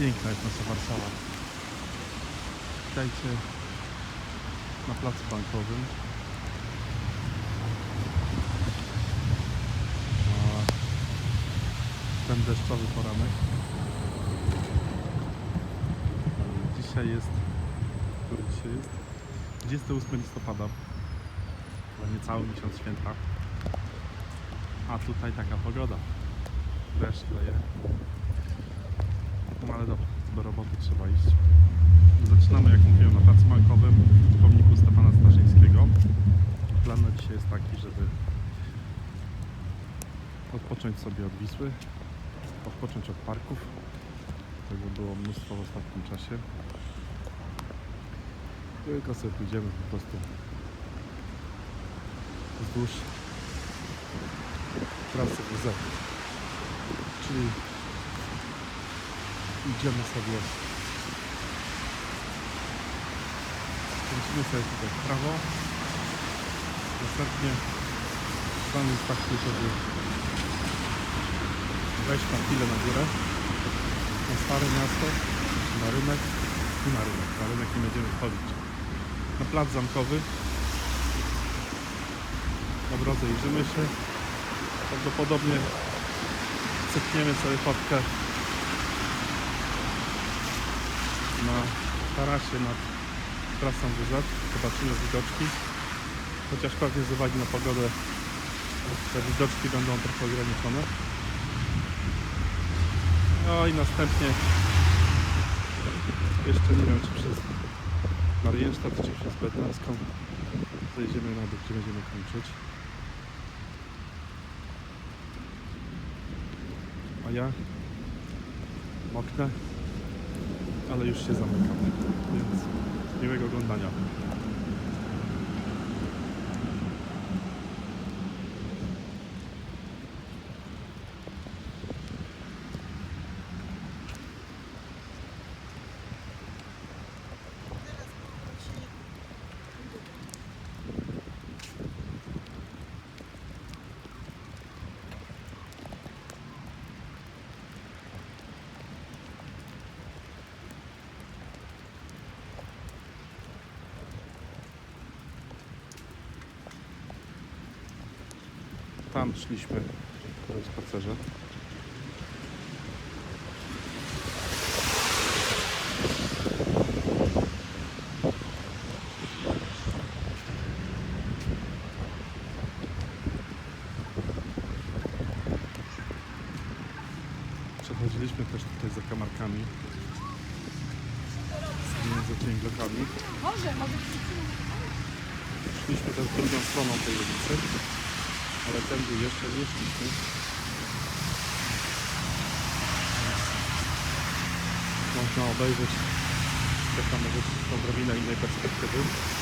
Piękna jest nasza Warszawa. Witajcie na placu bankowym. Ten deszczowy poranek. Dzisiaj jest... Który dzisiaj jest? 28 listopada. Niecały miesiąc święta. A tutaj taka pogoda. Deszcz leje. No ale dobra, do roboty trzeba iść. Zaczynamy, jak mówiłem, na placu bankowym w pomniku Stefana Starzyńskiego. Plan na dzisiaj jest taki, żeby odpocząć sobie od Wisły, odpocząć od parków. Tego było mnóstwo w ostatnim czasie. Tylko sobie pójdziemy po prostu wzdłuż trasy WZ. Czyli idziemy sobie. Kręcimy sobie tutaj w prawo. Następnie plan jest taki, żeby wejść na chwilę na górę. Na stare miasto na rynek i na rynek. Na rynek nie będziemy wchodzić. Na plac zamkowy. Na drodze idziemy się. Prawdopodobnie cepniemy sobie fotkę na tarasie nad trasą WZ. Zobaczymy widoczki. Chociaż pewnie z uwagi na pogodę te widoczki będą trochę ograniczone. No i następnie jeszcze nie wiem czy przez Mariensztat czy przez Bednarską zejdziemy na dół, gdzie będziemy kończyć. A ja moknę, ale już się zamykam, więc miłego oglądania. Tam szliśmy po spacerze. Przechodziliśmy też tutaj za kamarkami między tymi blokami. Może, może Szliśmy też drugą stroną tej ulicy, ale tędy jeszcze nie szliśmy. Można obejrzeć jaka może być odrobinę innej perspektywy.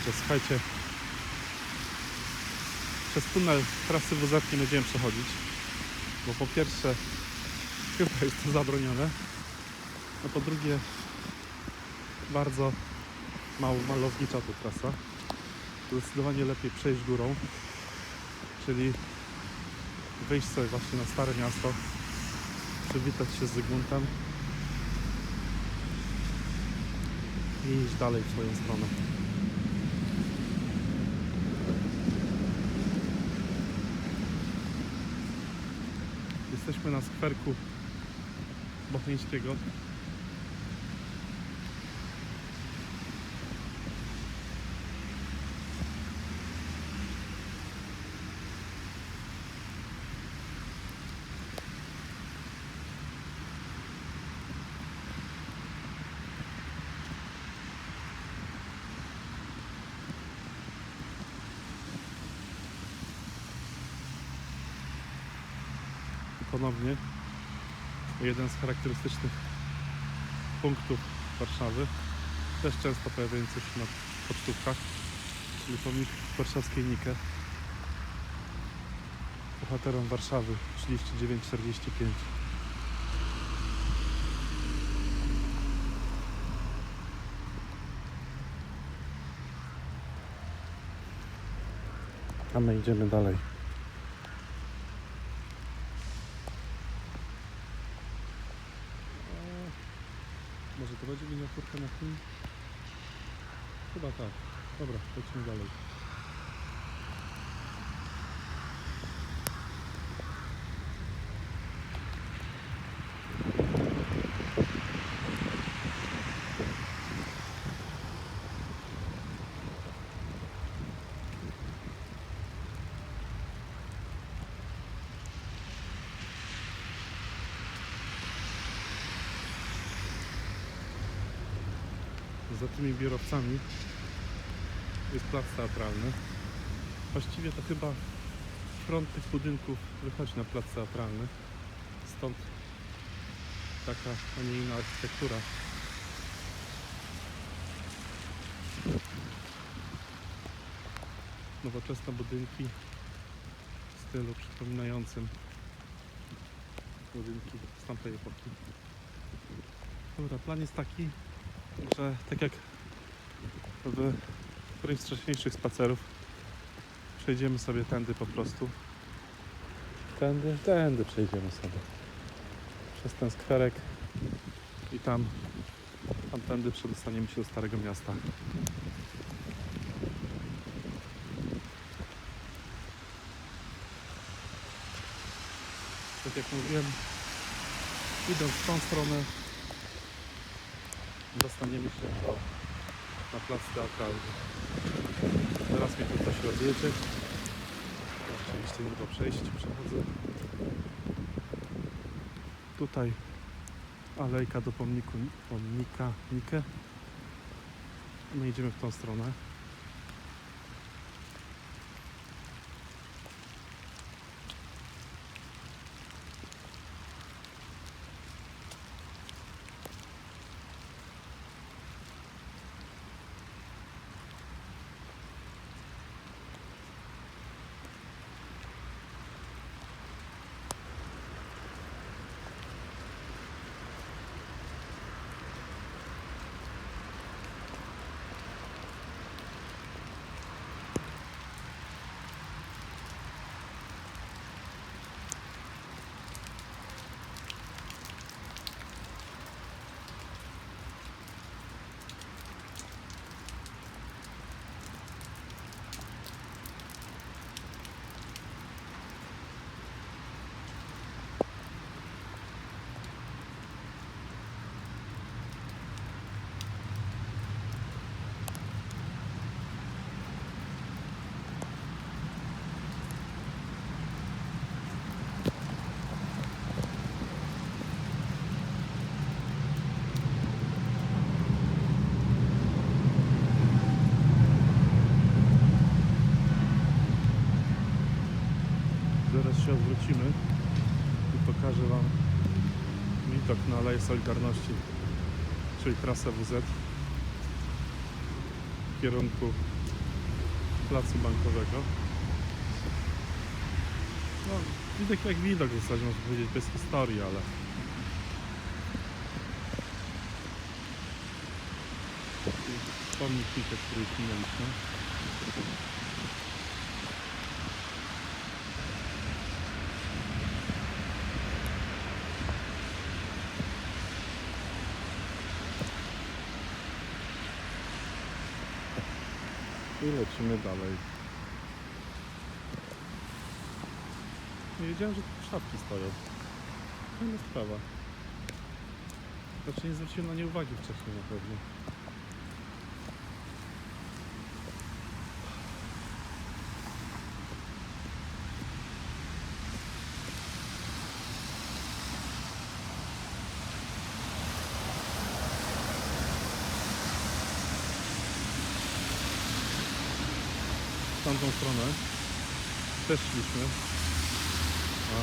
Dobrze, słuchajcie. Przez tunel trasy WZ nie będziemy przechodzić, bo po pierwsze chyba jest to zabronione, a po drugie bardzo mało malownicza to trasa. Zdecydowanie lepiej przejść górą, czyli wyjść sobie właśnie na Stare Miasto, przywitać się z Zygmuntem i iść dalej w swoją stronę. Jesteśmy na skwerku Bocheńskiego. Jeden z charakterystycznych punktów Warszawy, też często pojawiający się na pocztówkach, czyli pomnik warszawskiej Nike. Bohaterom Warszawy 3945. A my idziemy dalej. Może to będzie miniaturka na film? Chyba tak. Dobra, lecimy dalej. Za tymi biurowcami jest plac teatralny. Właściwie to chyba front tych budynków wychodzi na plac teatralny. Stąd taka, a nie inna architektura. Nowoczesne budynki w stylu przypominającym budynki z tamtej epoki. Dobra, plan jest taki, że tak jak w którymś z wcześniejszych spacerów przejdziemy sobie tędy po prostu. Tędy, tędy przejdziemy sobie. Przez ten skwerek i tam, tam tędy przedostaniemy się do Starego Miasta. Tak jak mówiłem, idąc w tą stronę dostaniemy się do, na plac teatralny. Teraz mi tu coś odjedzie. Ja oczywiście nie do przejść przechodzę. Tutaj alejka do pomniku, pomnika Nike. My idziemy w tą stronę. Zaraz się odwrócimy i pokażę Wam Solidarności, czyli trasę WZ. w kierunku placu bankowego. No, widok jak widok w zasadzie można powiedzieć bez historii, ale pomnik który minęliśmy. I lecimy dalej. Nie wiedziałem, że tu szafki stoją. Fajna sprawa. Znaczy nie zwróciłem na nie uwagi wcześniej na pewno. Tamtą stronę też szliśmy. A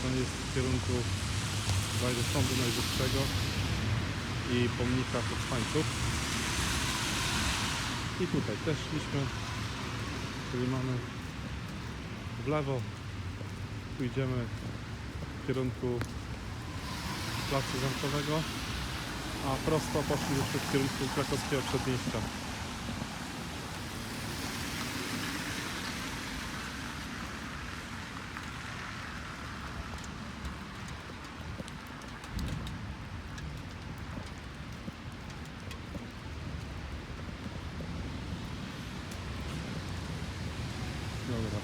to jest w kierunku zajdę Sądu Najwyższego i pomnika powstańców. I tutaj też szliśmy, czyli mamy w lewo, pójdziemy w kierunku Placu Zamkowego, a prosto poszliśmy w kierunku krakowskiego przedmieścia. Dobra.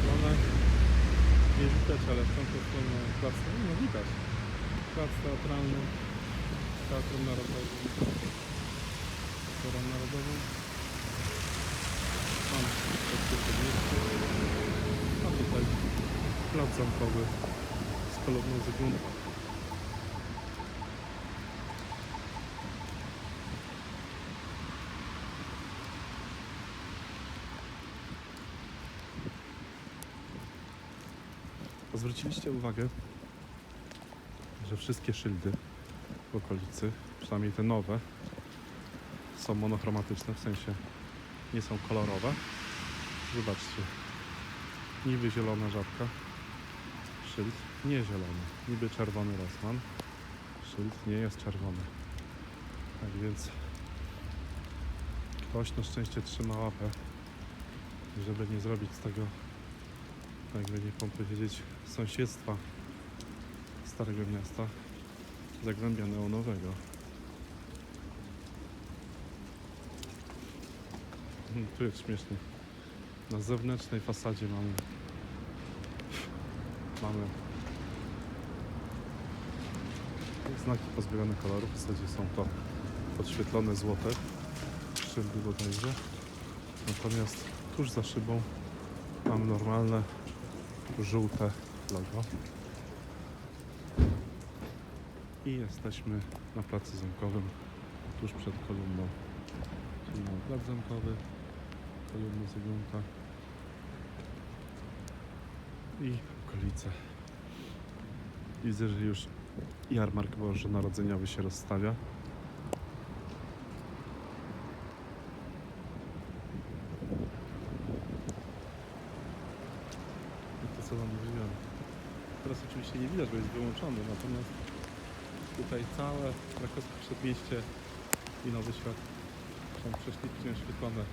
Stronę. Nie widać, ale w tamtą stronę plac, no widać. Plac teatralny. Teatrem Narodowym. Teatrem Narodowym. Tam. A tutaj plac zamkowy z kolumną Zygmunta. Zwróciliście uwagę, że wszystkie szyldy w okolicy, przynajmniej te nowe, są monochromatyczne, w sensie nie są kolorowe. Zobaczcie, niby zielona żabka, szyld nie zielony, niby czerwony Rosman, szyld nie jest czerwony. Tak więc ktoś na szczęście trzyma łapę, żeby nie zrobić z tego, jakby nie powiedzieć, sąsiedztwa Starego Miasta Zagłębia Neonowego. Hmm, Tu jest śmiesznie. Na zewnętrznej fasadzie mamy mamy znaki pozbierane kolorów. W zasadzie są to podświetlone złote szyldy bodajże. Natomiast tuż za szybą mamy normalne żółte logo. I jesteśmy na placu zamkowym, tuż przed kolumną. Czyli mamy plac zamkowy, kolumnę Zygmunta i okolice. Widzę, że już jarmark bożonarodzeniowy się rozstawia. I to co wam mówiłem. Teraz oczywiście nie widać, bo jest wyłączony, natomiast tutaj całe krakowskie przedmieście i Nowy Świat są prześlicznie oświetlone.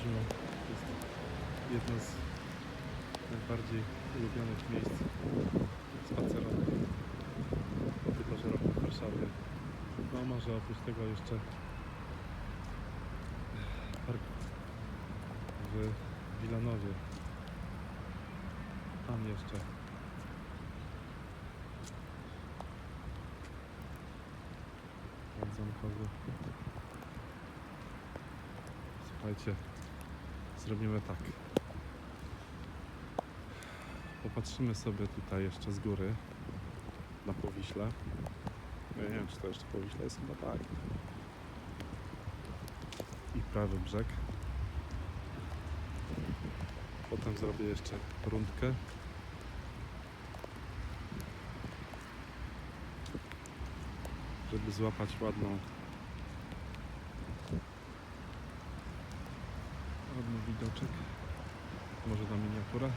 Zimą jest jedno z najbardziej ulubionych miejsc spacerowych roku w Warszawie. No może oprócz tego jeszcze park w Wilanowie. Tam jeszcze zamkowy. Słuchajcie, zrobimy tak. Popatrzymy sobie tutaj jeszcze z góry na Powiśle. Nie wiem, czy to jeszcze Powiśle jest, chyba tak. I prawy brzeg. Potem zrobię jeszcze rundkę. Żeby złapać ładną ładny widoczek. Może na miniaturę.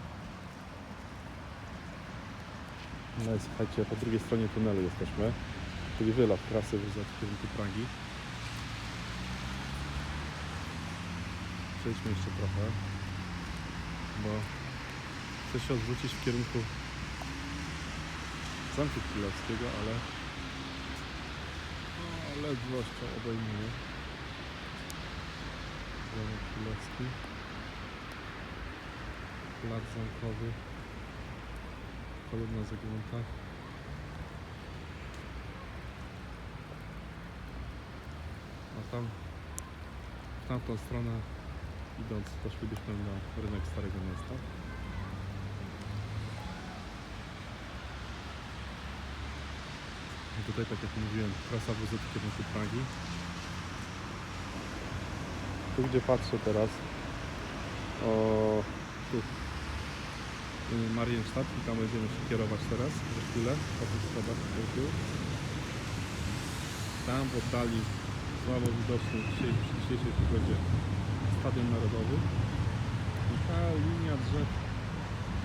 No i słuchajcie, po drugiej stronie tunelu jesteśmy, czyli wylot trasy w kierunku Pragi. Przejdźmy jeszcze trochę, bo chcę się odwrócić w kierunku Zamku Królewskiego, ale no, ledwością obejmuję Zamek Królewski Plac Zamkowy. Kolumna zagięta. A tam w tamtą stronę idąc doszlibyśmy na rynek Starego Miasta tutaj tak jak mówiłem trasa WZ w kierunku Pragi. Tu gdzie patrzę teraz o tu. Y, Marienstadt i tam będziemy się kierować teraz za chwilę po tych schodach tutaj tu. Tam w oddali słabo widoczny dzisiaj przy dzisiejszej pogodzie Stadion Narodowy. I ta linia drzew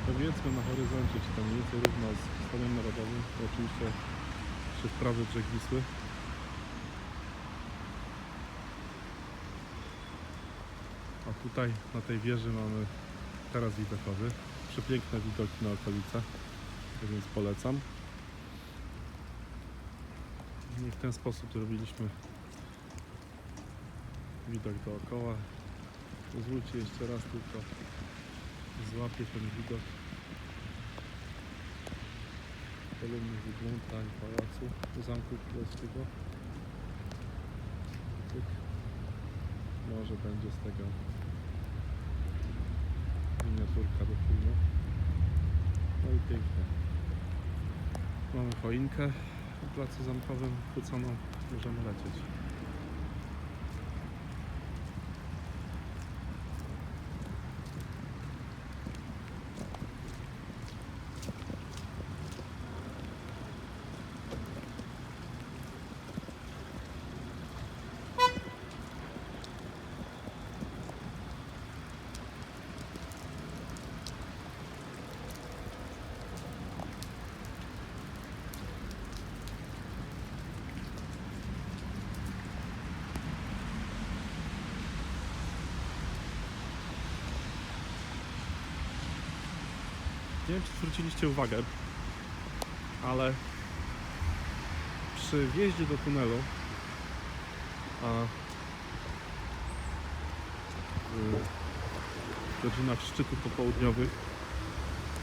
powiedzmy na horyzoncie czy tam mniej więcej równo z Stadionem Narodowym to oczywiście przez prawy brzeg Wisły A tutaj na tej wieży mamy teraz widokowy. Przepiękne widoki na okolice, więc polecam. I w ten sposób zrobiliśmy widok dookoła. Pozwólcie jeszcze raz tylko złapię ten widok kolumny wyglądań pałacu Zamku Królewskiego. Może będzie z tego miniaturka do filmu. No i pięknie. Mamy choinkę w placu zamkowym chwyconą. Możemy lecieć. Nie wiem, czy zwróciliście uwagę, ale przy wjeździe do tunelu a w godzinach szczytu popołudniowych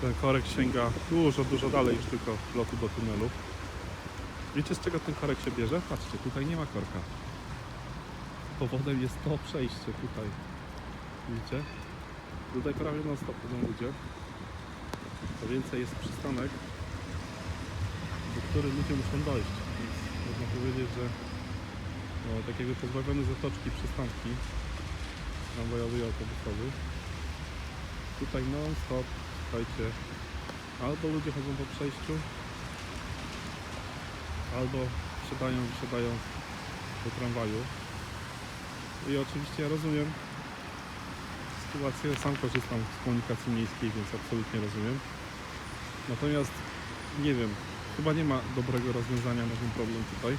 ten korek sięga dużo, dużo dalej niż tylko lotu do tunelu. Wiecie z czego ten korek się bierze? Patrzcie, tutaj nie ma korka. Powodem jest to przejście tutaj. Widzicie? Tutaj prawie non stop ludzie. To więcej jest przystanek, do których ludzie muszą dojść. Więc można powiedzieć, że no, tak jakby pozbawione zatoczki przystanki tramwajowy i autobusowy. Tutaj non stop, słuchajcie, albo ludzie chodzą po przejściu, albo wsiadają, wysiadają do tramwaju. I oczywiście ja rozumiem sytuację, sam korzystam z komunikacji miejskiej, więc absolutnie rozumiem. Natomiast nie wiem, chyba nie ma dobrego rozwiązania na ten problem tutaj.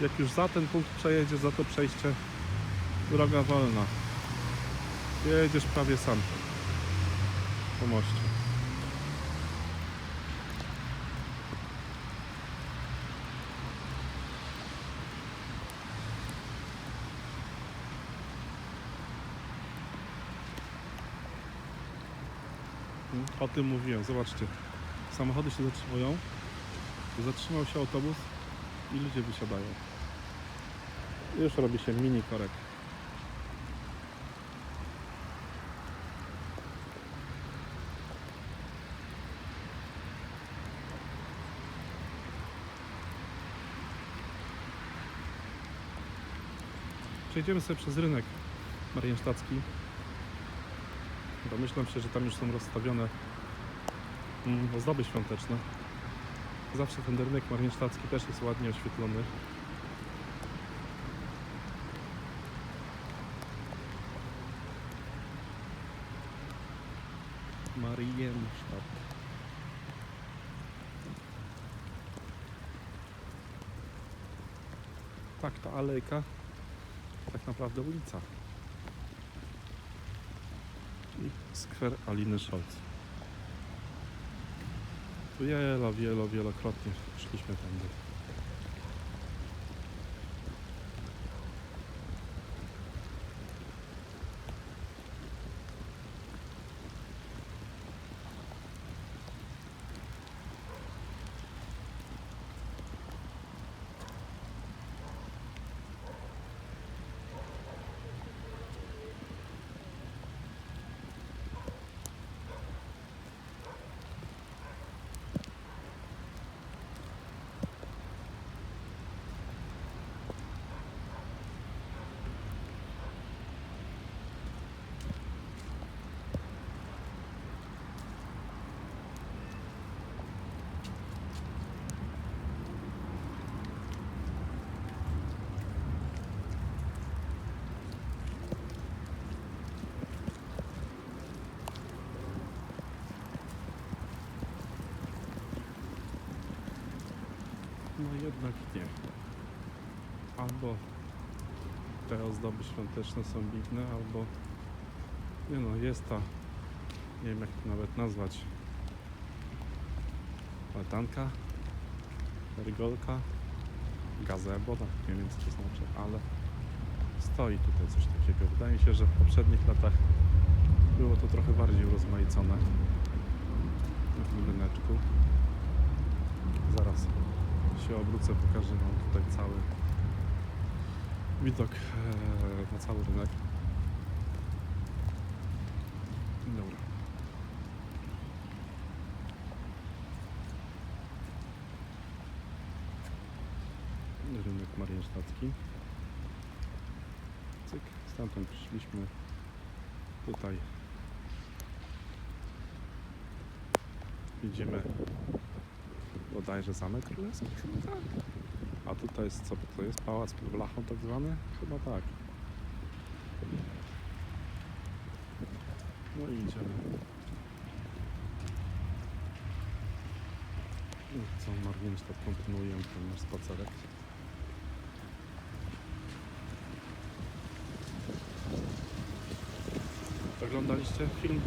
Jak już za ten punkt przejedziesz, za to przejście, droga wolna. Jedziesz prawie sam po moście. O tym mówiłem, zobaczcie. Samochody się zatrzymują. Zatrzymał się autobus i ludzie wysiadają. Już robi się mini korek. Przejdziemy sobie przez rynek mariensztacki. Domyślam się, że tam już są rozstawione mm, ozdoby świąteczne. Zawsze ten rynek mariensztacki też jest ładnie oświetlony. Marienstadt. Tak, ta alejka tak naprawdę ulica. I skwer Aliny Scholz. Tu wielo, wielo, wielokrotnie szliśmy tędy. No jednak nie. Albo te ozdoby świąteczne są piękne, albo nie no, jest ta, nie wiem jak to nawet nazwać, altanka, rygolka, gazebo, tak nie wiem co to znaczy, ale stoi tutaj coś takiego. Wydaje mi się, że w poprzednich latach było to trochę bardziej urozmaicone na tym ryneczku. Zaraz się obrócę, pokażę Wam tutaj cały widok e, na cały rynek. Dobra. Rynek Mariensztacki. Cyk, stamtąd przyszliśmy tutaj. Idziemy bodajże Zamek Królewski, chyba tak. A tutaj jest co to jest? Pałac pod blachą tak zwany? Chyba tak. No i idziemy. I co, Marwiensztat kontynuuje ten nasz spacerek. Oglądaliście film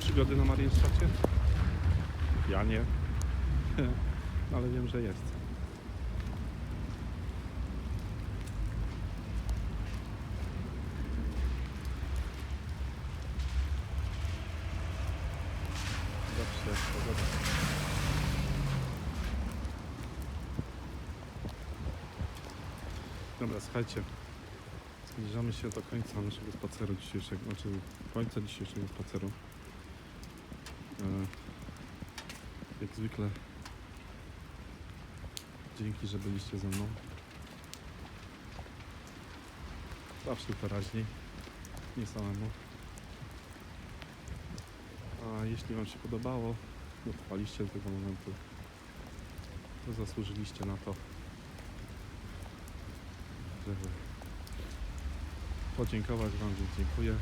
Przygody na Mariensztacie? Ja nie. ale wiem, że jest. Dobra, słuchajcie. Zbliżamy się do końca naszego spaceru dzisiejszego, znaczy końca dzisiejszego spaceru. E, jak zwykle Dzięki, że byliście ze mną. Zawsze wyraźniej, nie samemu. A jeśli Wam się podobało, dotrwaliście do tego momentu, to zasłużyliście na to, żeby podziękować Wam, więc dziękuję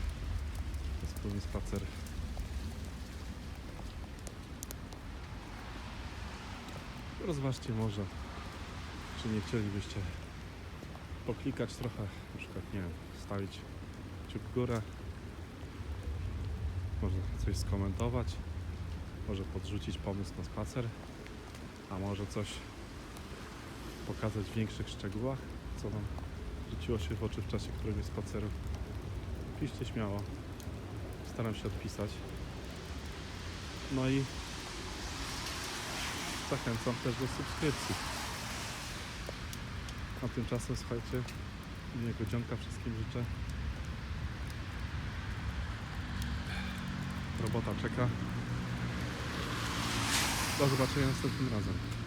za wspólny spacer. Rozważcie może, czy nie chcielibyście poklikać trochę, na przykład, nie wiem, stawić kciuk w górę, może coś skomentować, może podrzucić pomysł na spacer, a może coś pokazać w większych szczegółach, co Wam rzuciło się w oczy w czasie któregoś spaceru. Piszcie śmiało, staram się odpisać. No i zachęcam też do subskrypcji. A tymczasem słuchajcie, miłego dzionka wszystkim życzę. Robota czeka. Do zobaczenia następnym razem.